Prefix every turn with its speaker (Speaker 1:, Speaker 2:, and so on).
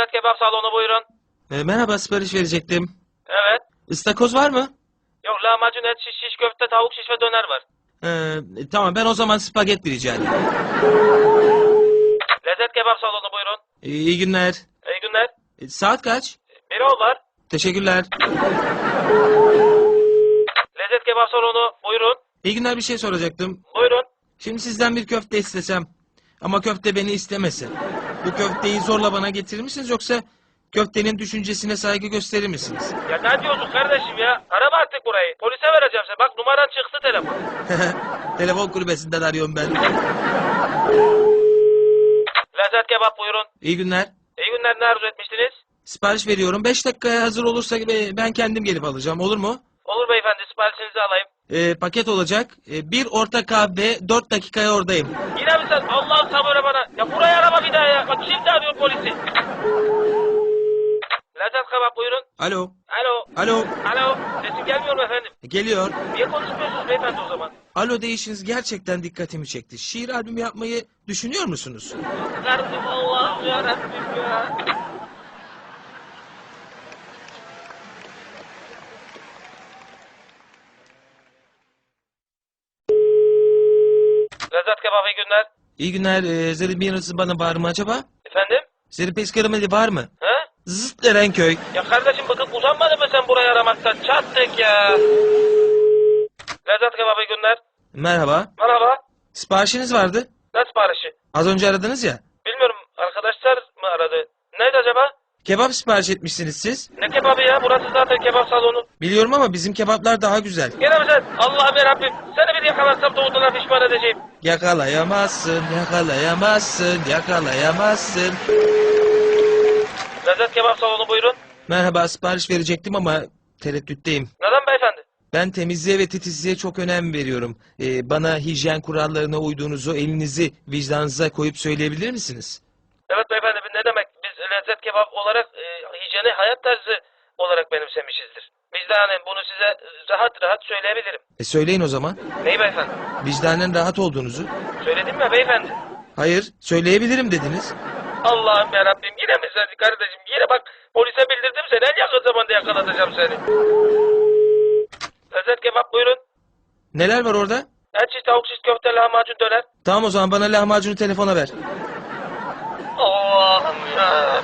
Speaker 1: Lezzet Kebap Salonu buyurun.
Speaker 2: E, merhaba sipariş verecektim.
Speaker 1: Evet.
Speaker 2: Istakoz var mı?
Speaker 1: Yok lahmacun et şiş, şiş köfte tavuk şiş ve döner var.
Speaker 2: E, tamam ben o zaman spagetti rica edeyim.
Speaker 1: Lezzet Kebap Salonu buyurun.
Speaker 2: E, iyi günler.
Speaker 1: İyi günler.
Speaker 2: E, saat kaç?
Speaker 1: Biri var.
Speaker 2: Teşekkürler.
Speaker 1: Lezzet Kebap Salonu buyurun.
Speaker 2: İyi günler bir şey soracaktım.
Speaker 1: Buyurun.
Speaker 2: Şimdi sizden bir köfte istesem ama köfte beni istemesin. Bu köfteyi zorla bana getirir misiniz yoksa köftenin düşüncesine saygı gösterir misiniz?
Speaker 1: Ya ne diyorsun kardeşim ya? Arama artık burayı. Polise vereceğim seni. Bak numaran çıktı telefon.
Speaker 2: Telefon kulübesinden arıyorum ben.
Speaker 1: Lezzet Kebap buyurun.
Speaker 2: İyi günler.
Speaker 1: İyi günler ne arzu etmiştiniz?
Speaker 2: Sipariş veriyorum. 5 dakikaya hazır olursa e, ben kendim gelip alacağım. Olur mu?
Speaker 1: Olur beyefendi siparişinizi alayım.
Speaker 2: E, paket olacak. E, bir orta kahve 4 dakikaya oradayım.
Speaker 1: Yine mi sen? Allah'ın sabırı bana. Ya buraya arama bir daha ya. Bak şimdi arıyor polisi. Lezzet Kebap buyurun.
Speaker 2: Alo.
Speaker 1: Alo.
Speaker 2: Alo.
Speaker 1: Alo. Sesim gelmiyor mu efendim?
Speaker 2: Geliyor.
Speaker 1: Niye konuşmuyorsunuz beyefendi o zaman?
Speaker 2: Alo değişiniz gerçekten dikkatimi çekti. Şiir albümü yapmayı düşünüyor musunuz?
Speaker 1: Kardeşim Allah'ım yarabbim ya. Lezzet Kebap iyi günler.
Speaker 2: İyi günler. E, Zerrin bir yarısı bana var mı acaba?
Speaker 1: Efendim?
Speaker 2: Zerrin pes karameli var mı? Zıt Erenköy.
Speaker 1: Ya kardeşim bıkıp uzanmadın mı sen burayı aramaktan? Çattık ya. Lezzet Kebap iyi günler.
Speaker 2: Merhaba.
Speaker 1: Merhaba.
Speaker 2: Siparişiniz vardı.
Speaker 1: Ne siparişi?
Speaker 2: Az önce aradınız ya.
Speaker 1: Bilmiyorum arkadaşlar mı aradı? Neydi acaba?
Speaker 2: Kebap sipariş etmişsiniz siz.
Speaker 1: Ne kebabı ya? Burası zaten kebap salonu.
Speaker 2: Biliyorum ama bizim kebaplar daha güzel.
Speaker 1: Gene mi sen? Allah'ım yarabbim. Seni bir yakalarsam doğduğuna pişman edeceğim.
Speaker 2: Yakalayamazsın, yakalayamazsın, yakalayamazsın.
Speaker 1: Lezzet kebap salonu buyurun.
Speaker 2: Merhaba sipariş verecektim ama tereddütteyim.
Speaker 1: Neden beyefendi?
Speaker 2: Ben temizliğe ve titizliğe çok önem veriyorum. Ee, bana hijyen kurallarına uyduğunuzu elinizi vicdanınıza koyup söyleyebilir misiniz?
Speaker 1: Evet beyefendi ne demek? Biz lezzet kebap olarak e, hijyeni hayat tarzı olarak benimsemişizdir. Hani bunu size rahat rahat söyleyebilirim.
Speaker 2: E söyleyin o zaman.
Speaker 1: Neyi beyefendi?
Speaker 2: Vicdanen rahat olduğunuzu.
Speaker 1: Söyledim ya beyefendi.
Speaker 2: Hayır, söyleyebilirim dediniz.
Speaker 1: Allah'ım yarabbim yine sen kardeşim? Yine bak polise bildirdim seni. En yakın zamanda yakalatacağım seni. Lezzet kebap buyurun.
Speaker 2: Neler var orada?
Speaker 1: Şiş, tavuk şiş, köfte, lahmacun, döner.
Speaker 2: Tamam o zaman bana lahmacunu telefona ver.
Speaker 1: Allah'ım ya.